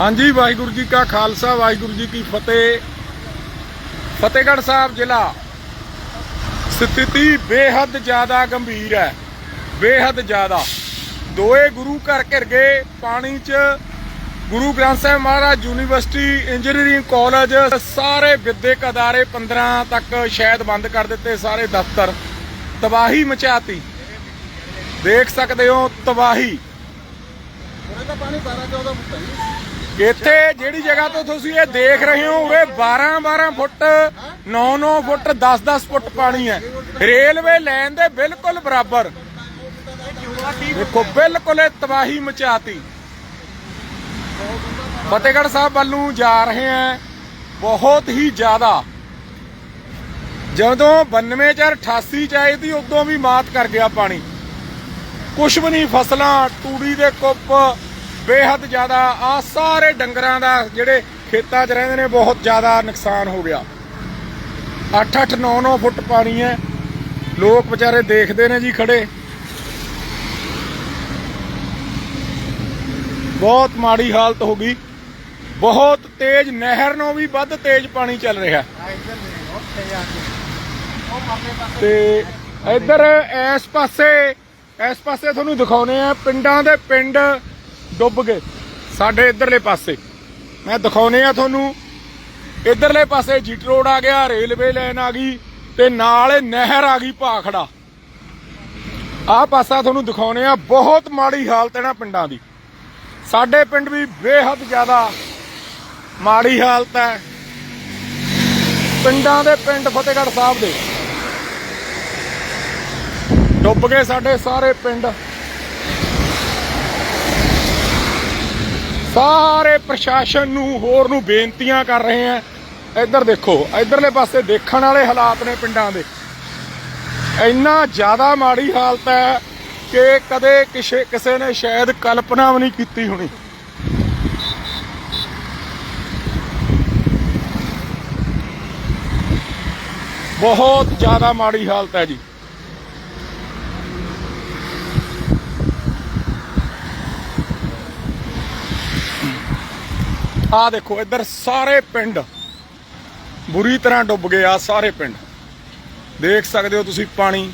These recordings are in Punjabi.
ਹਾਂਜੀ, ਵਾਹਿਗੁਰੂ ਜੀ ਕਾ ਖਾਲਸਾ, ਵਾਹਿਗੁਰੂ ਜੀ ਕੀ ਫਤਿਹ। ਫਤਿਹਗੜ੍ਹ ਸਾਹਿਬ ਜ਼ਿਲ੍ਹਾ ਸਥਿਤੀ ਬੇਹੱਦ ਜ਼ਿਆਦਾ ਗੰਭੀਰ ਹੈ, ਬੇਹੱਦ ਜ਼ਿਆਦਾ। ਦੋਏ ਗੁਰੂ ਘਰ ਘਿਰ ਗਏ, ਪਾਣੀ 'ਚ Guru Granth Sahib Maharaj university engineering college ਸਾਰੇ ਵਿਦਿਅਕ ਅਦਾਰੇ 15 ਤੱਕ ਸ਼ਾਇਦ ਬੰਦ ਕਰ ਦਿੱਤੇ, ਸਾਰੇ ਦਫ਼ਤਰ। ਤਬਾਹੀ ਮਚਾਤੀ। ਦੇਖ ਸਕਦੇ ਹੋ, ਤਬਾਹੀ। ਉਹਦਾ ਪਾਣੀ 12 14 ਫੁੱਟ ਹੈ ਇੱਥੇ ਜਿਹੜੀ ਜਗ੍ਹਾ ਤੋਂ ਤੁਸੀਂ ਇਹ ਦੇਖ ਰਹੇ ਹੋ, ਉਰੇ 12 12 ਫੁੱਟ 9 9 ਫੁੱਟ 10 10 ਫੁੱਟ ਪਾਣੀ ਹੈ। ਰੇਲਵੇ ਲਾਈਨ ਦੇ ਬਿਲਕੁਲ ਬਰਾਬਰ। ਦੇਖੋ, ਬਿਲਕੁਲ ਇਹ ਤਬਾਹੀ ਮਚਾਤੀ। ਫਤਿਹਗੜ੍ਹ ਸਾਹਿਬ ਵੱਲ ਨੂੰ ਜਾ ਰਹੇ ਹਾਂ, ਬਹੁਤ ਹੀ ਜ਼ਿਆਦਾ। ਜਦੋਂ 92 ਚਾਰ 88 ਚ ਆਈ ਸੀ, ਉਦੋਂ ਵੀ ਮਾਤ ਕਰ ਗਿਆ ਪਾਣੀ। ਕੁਛ ਵੀ ਨਹੀਂ, ਫਸਲਾਂ, ਤੂੜੀ ਦੇ ਕੁੱਪ ਬੇਹੱਦ ਜ਼ਿਆਦਾ ਆ ਸਾਰੇ ਡੰਗਰਾਂ ਦਾ ਜਿਹੜੇ ਖੇਤਾਂ 'ਚ ਰਹਿੰਦੇ ਨੇ, ਬਹੁਤ ਜ਼ਿਆਦਾ ਨੁਕਸਾਨ ਹੋ ਗਿਆ। 8-8 9-9 ਫੁੱਟ ਪਾਣੀ ਹੈ। ਲੋਕ ਵਿਚਾਰੇ ਦੇਖਦੇ ਨੇ ਜੀ ਖੜੇ। ਬਹੁਤ ਮਾੜੀ ਹਾਲਤ ਹੋ ਗਈ। ਬਹੁਤ ਤੇਜ਼ ਨਹਿਰ ਨੂੰ ਵੀ ਵੱਧ ਤੇਜ਼ ਪਾਣੀ ਚੱਲ ਰਿਹਾ। ਤੇ ਇੱਧਰ ਇਸ ਪਾਸੇ ਇਸ ਪਾਸੇ ਤੁਹਾਨੂੰ ਦਿਖਾਉਨੇ ਆ, ਪਿੰਡਾਂ ਦੇ ਪਿੰਡ ਡੁੱਬ ਗਏ। ਸਾਡੇ ਇੱਧਰਲੇ ਪਾਸੇ। ਮੈਂ ਦਿਖਾਉਨੇ ਆ ਤੁਹਾਨੂੰ। ਇੱਧਰਲੇ ਪਾਸੇ ਜੀਟ ਰੋਡ ਆ ਗਿਆ, ਰੇਲਵੇ ਲਾਈਨ ਆ ਗਈ ਤੇ ਨਾਲ ਨਹਿਰ ਆ ਗਈ ਭਾਖੜਾ। ਆਹ ਪਾਸਾ ਤੁਹਾਨੂੰ ਦਿਖਾਉਨੇ ਆ ਬਹੁਤ ਮਾੜੀ ਹਾਲਤ ਹੈ ਨਾ ਪਿੰਡਾਂ ਦੀ। ਸਾਡੇ ਪਿੰਡ ਵੀ ਬੇਹੱਦ ਜ਼ਿਆਦਾ ਮਾੜੀ ਹਾਲਤ ਹੈ। ਪਿੰਡਾਂ ਦੇ ਪਿੰਡ ਫਤਿਹਗੜ੍ਹ ਸਾਹਿਬ ਦੇ। ਡੁੱਬ ਗਏ ਸਾਡੇ ਸਾਰੇ ਪਿੰਡ। ਸਾਰੇ ਪ੍ਰਸ਼ਾਸਨ ਨੂੰ ਹੋਰ ਨੂੰ ਬੇਨਤੀਆਂ ਕਰ ਰਹੇ ਆ। ਇੱਧਰ ਦੇਖੋ, ਇੱਧਰਲੇ ਪਾਸੇ ਦੇਖਣ ਵਾਲੇ ਹਾਲਾਤ ਨੇ ਪਿੰਡਾਂ ਦੇ। ਇੰਨਾ ਜ਼ਿਆਦਾ ਮਾੜੀ ਹਾਲਤ ਹੈ ਕਿ ਕਦੇ ਕਿਸੇ ਕਿਸੇ ਨੇ ਸ਼ਾਇਦ ਕਲਪਨਾ ਵੀ ਨਹੀਂ ਕੀਤੀ ਹੋਣੀ। ਬਹੁਤ ਜ਼ਿਆਦਾ ਮਾੜੀ ਹਾਲਤ ਹੈ ਜੀ। ਆ ਦੇਖੋ, ਇੱਧਰ ਸਾਰੇ ਪਿੰਡ ਬੁਰੀ ਤਰ੍ਹਾਂ ਡੁੱਬ ਗਏ ਆ ਸਾਰੇ ਪਿੰਡ। ਦੇਖ ਸਕਦੇ ਹੋ ਤੁਸੀਂ ਪਾਣੀ।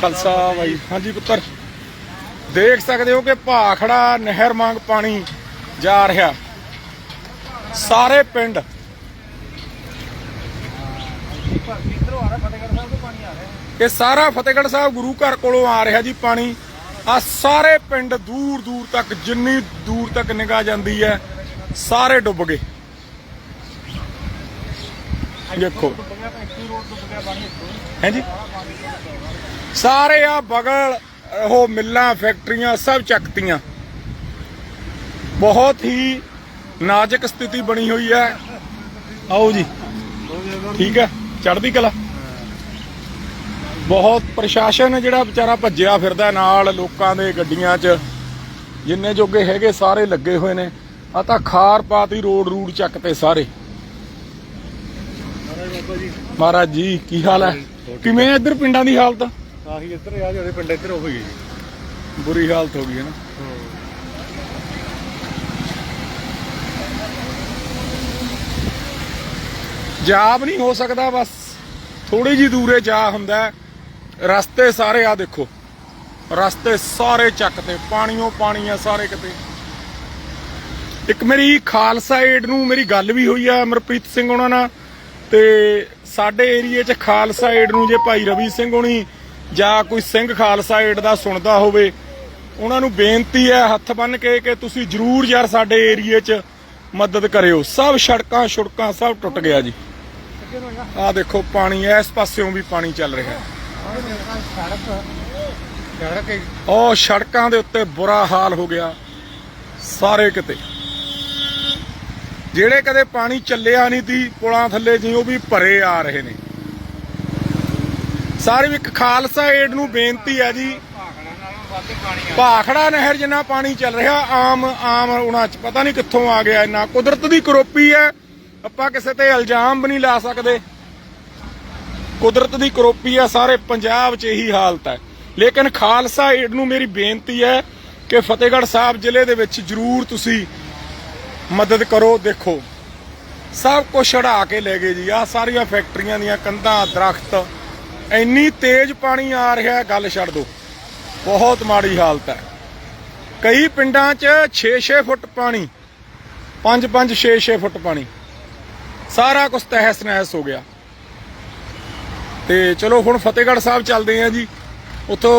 ਖਾਲਸਾ ਬਾਈ। ਹਾਂਜੀ ਪੁੱਤਰ। ਦੇਖ ਸਕਦੇ ਹੋ ਕਿ ਭਾਖੜਾ ਨਹਿਰ ਵਾਂਗ ਪਾਣੀ ਜਾ ਰਿਹਾ। ਸਾਰੇ ਪਿੰਡ। ਇਹ ਸਾਰਾ ਫਤਿਹਗੜ੍ਹ ਸਾਹਿਬ ਗੁਰੂ ਘਰ ਕੋਲੋਂ ਆ ਰਿਹਾ ਜੀ ਪਾਣੀ। ਆ ਸਾਰੇ ਪਿੰਡ ਦੂਰ ਦੂਰ ਤੱਕ, ਜਿੰਨੀ ਦੂਰ ਤੱਕ ਨਿਗਾਹ ਜਾਂਦੀ ਹੈ, ਸਾਰੇ ਡੁੱਬ ਗਏ। ਦੇਖੋ। ਡੁੱਬ ਸਾਰੇ ਆ ਬਗਲ, ਉਹ ਮਿੱਲਾਂ, ਫੈਕਟਰੀਆਂ ਸਭ ਚੱਕਤੀਆਂ ਬਹੁਤ ਹੀ ਨਾਜ਼ੁਕ ਸਥਿਤੀ ਬਣੀ ਹੋਈ ਹੈ। ਆਓ ਜੀ। ਠੀਕ ਹੈ। ਚੜ੍ਹਦੀ ਕਲਾ। ਬਹੁਤ ਪ੍ਰਸ਼ਾਸਨ ਜਿਹੜਾ ਵਿਚਾਰਾ ਭੱਜਿਆ ਫਿਰਦਾ ਨਾਲ ਲੋਕਾਂ ਦੇ ਗੱਡੀਆਂ 'ਚ। ਜਿੰਨੇ ਜੋਗੇ ਹੈਗੇ ਸਾਰੇ ਲੱਗੇ ਹੋਏ ਨੇ। ਆ ਤਾਂ ਖਾਰ ਪਾਤੀ ਰੋਡ ਰੂਡ ਚੱਕ ਤੇ ਸਾਰੇ। ਮਹਾਰਾਜ ਜੀ ਕੀ ਹਾਲ ਹੈ? ਕਿਵੇਂ ਇੱਧਰ ਪਿੰਡਾਂ ਦੀ ਹਾਲਤ? ਆਹੀ ਇੱਧਰ ਆ ਜਿਹੜੇ ਪਿੰਡ ਇੱਧਰ ਹੋ ਗਈ ਜੀ। ਬੁਰੀ ਹਾਲਤ ਹੋ ਗਈ ਹੈ ਨਾ। ਜਾਬ ਨਹੀਂ ਹੋ ਸਕਦਾ ਬਸ। ਥੋੜੀ ਜੀ ਦੂਰੇ ਜਾ ਹੁੰਦਾ। ਰਸਤੇ ਸਾਰੇ ਆ ਦੇਖੋ। ਰਸਤੇ ਸਾਰੇ ਚੱਕ ਤੇ, ਪਾਣੀਓ ਪਾਣੀ ਆ ਸਾਰੇ ਕਿਤੇ ਇੱਕ ਮੇਰੀ ਖਾਲਸਾ ਏਡ ਨੂੰ ਮੇਰੀ ਗੱਲ ਵੀ ਹੋਈ ਆ, ਅਮਰਪ੍ਰੀਤ ਸਿੰਘ ਉਹਨਾਂ ਨਾਲ। ਤੇ ਸਾਡੇ ਏਰੀਏ 'ਚ ਖਾਲਸਾ ਏਡ ਨੂੰ ਜੇ ਭਾਈ ਰਵੀ ਸਿੰਘ ਹੋਣੀ ਜਾਂ ਕੋਈ ਸਿੰਘ ਖਾਲਸਾ ਏਡ ਦਾ ਸੁਣਦਾ ਹੋਵੇ, ਉਹਨਾਂ ਨੂੰ ਬੇਨਤੀ ਹੈ ਹੱਥ ਬੰਨ ਕੇ ਕਿ ਤੁਸੀਂ ਜਰੂਰ ਯਾਰ ਸਾਡੇ ਏਰੀਏ 'ਚ ਮਦਦ ਕਰਿਓ। ਸਭ ਸੜਕਾਂ ਛੁੜਕਾਂ ਸਭ ਟੁੱਟ ਗਿਆ ਜੀ। ਆਹ ਦੇਖੋ ਪਾਣੀ, ਇਸ ਪਾਸਿਓਂ ਵੀ ਪਾਣੀ ਚੱਲ ਰਿਹਾ। ਹੈ ਉਹ ਸੜਕਾਂ ਦੇ ਉੱਤੇ ਬੁਰਾ ਹਾਲ ਹੋ ਗਿਆ। ਸਾਰੇ ਕਿਤੇ। ਜਿਹੜੇ ਕਦੇ ਪਾਣੀ ਚੱਲਿਆ ਨਹੀਂ ਸੀ, ਪੁਲਾਂ ਥੱਲੇ ਜੀ ਉਹ ਵੀ ਭਰੇ ਆ ਰਹੇ ਨੇ। ਸਾਰੇ ਇੱਕ ਖਾਲਸਾ ਏਡ ਨੂੰ ਬੇਨਤੀ ਹੈ ਜੀ। ਭਾਖੜਾ ਨਹਿਰ ਜਿੰਨਾ ਪਾਣੀ ਚੱਲ ਰਿਹਾ, ਆਮ ਆਮ ਉਹਨਾਂ ਚ ਪਤਾ ਨਹੀਂ ਕਿੱਥੋਂ ਆ ਗਿਆ। ਇੰਨਾ ਕੁਦਰਤ ਦੀ ਕਰੋਪੀ ਹੈ। ਆਪਾਂ ਕਿਸੇ ਤੇ ਇਲਜ਼ਾਮ ਵੀ ਨਹੀਂ ਲਾ ਸਕਦੇ। ਕੁਦਰਤ ਦੀ ਕਰੋਪੀ ਹੈ ਸਾਰੇ ਪੰਜਾਬ 'ਚ ਇਹੀ ਹਾਲਤ ਹੈ। ਲੇਕਿਨ ਖਾਲਸਾ ਏਡ ਨੂੰ ਮੇਰੀ ਬੇਨਤੀ ਹੈ ਕਿ ਫਤਿਹਗੜ੍ਹ ਸਾਹਿਬ ਜ਼ਿਲ੍ਹੇ ਦੇ ਵਿੱਚ ਜ਼ਰੂਰ ਤੁਸੀਂ ਮਦਦ ਕਰੋ, ਦੇਖੋ। ਸਭ ਕੁਝ ਛੜਾ ਕੇ ਲੈ ਗਏ ਜੀ। ਆ ਸਾਰੀਆਂ ਫੈਕਟਰੀਆਂ ਦੀਆਂ ਕੰਧਾਂ, ਦਰਖਤ, ਇੰਨੀ ਤੇਜ਼ ਪਾਣੀ ਆ ਰਿਹਾ, ਗੱਲ ਛੱਡ ਦੋ ਬਹੁਤ ਮਾੜੀ ਹਾਲਤ ਹੈ। ਕਈ ਪਿੰਡਾਂ 'ਚ 6-6 ਫੁੱਟ ਪਾਣੀ 5-5 6-6 ਫੁੱਟ ਪਾਣੀ। ਸਾਰਾ ਕੁਝ ਤਹਿਸ ਨਹਿਸ ਹੋ ਗਿਆ। ਤੇ ਚਲੋ ਹੁਣ ਫਤਿਹਗੜ੍ਹ ਸਾਹਿਬ ਚੱਲਦੇ ਆ ਜੀ। ਉੱਥੋਂ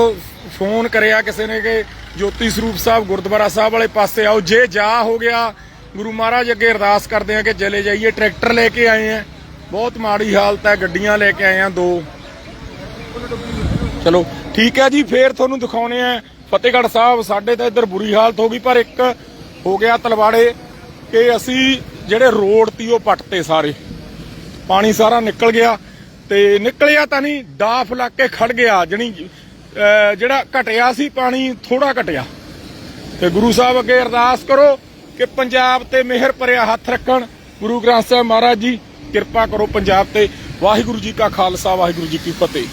ਫੋਨ ਕਰਿਆ ਕਿਸੇ ਨੇ ਕਿ ਜੋਤੀ ਸਰੂਪ ਸਾਹਿਬ ਗੁਰਦੁਆਰਾ ਸਾਹਿਬ ਵਾਲੇ ਪਾਸੇ ਆਓ। ਜੇ ਜਾ ਹੋ ਗਿਆ, ਗੁਰੂ ਮਹਾਰਾਜ ਅੱਗੇ ਅਰਦਾਸ ਕਰਦੇ ਆ ਕਿ ਚਲੇ ਜਾਈਏ। ਟਰੈਕਟਰ ਲੈ ਕੇ ਆਏ ਆ ਬਹੁਤ ਮਾੜੀ ਹਾਲਤ ਹੈ, ਗੱਡੀਆਂ ਲੈ ਕੇ ਆਏ ਆ ਦੋ। ਚਲੋ, ਠੀਕ ਹੈ ਜੀ, ਫੇਰ ਤੁਹਾਨੂੰ ਦਿਖਾਉਣੇ ਆ ਫਤਿਹਗੜ੍ਹ ਸਾਹਿਬ, ਸਾਡੇ ਤਾਂ ਇੱਧਰ ਬੁਰੀ ਹਾਲਤ ਹੋ ਗਈ, ਪਰ ਇੱਕ ਹੋ ਗਿਆ ਤਲਵਾੜੇ ਕਿ ਅਸੀਂ ਜਿਹੜੇ ਰੋਡ ਤੀ ਉਹ ਪੱਟਤੇ ਸਾਰੇ। ਪਾਣੀ ਸਾਰਾ ਨਿਕਲ ਗਿਆ। ਤੇ ਨਿਕਲਿਆ ਤਾਂ ਨਹੀਂ, ਡਾਫ ਲੱਗ ਕੇ ਖੜ ਗਿਆ, ਜਣੀ ਜਿਹੜਾ ਘਟਿਆ ਸੀ ਪਾਣੀ ਥੋੜਾ ਘਟਿਆ। ਤੇ ਗੁਰੂ ਸਾਹਿਬ ਅੱਗੇ ਅਰਦਾਸ ਕਰੋ ਕਿ ਪੰਜਾਬ ਤੇ ਮਿਹਰ ਭਰਿਆ ਹੱਥ ਰੱਖਣ। ਗੁਰੂ ਗ੍ਰੰਥ ਸਾਹਿਬ ਮਹਾਰਾਜ ਜੀ, ਕਿਰਪਾ ਕਰੋ ਪੰਜਾਬ ਤੇ। ਵਾਹਿਗੁਰੂ ਜੀ ਕਾ ਖਾਲਸਾ, ਵਾਹਿਗੁਰੂ ਜੀ ਕੀ ਫਤਿਹ।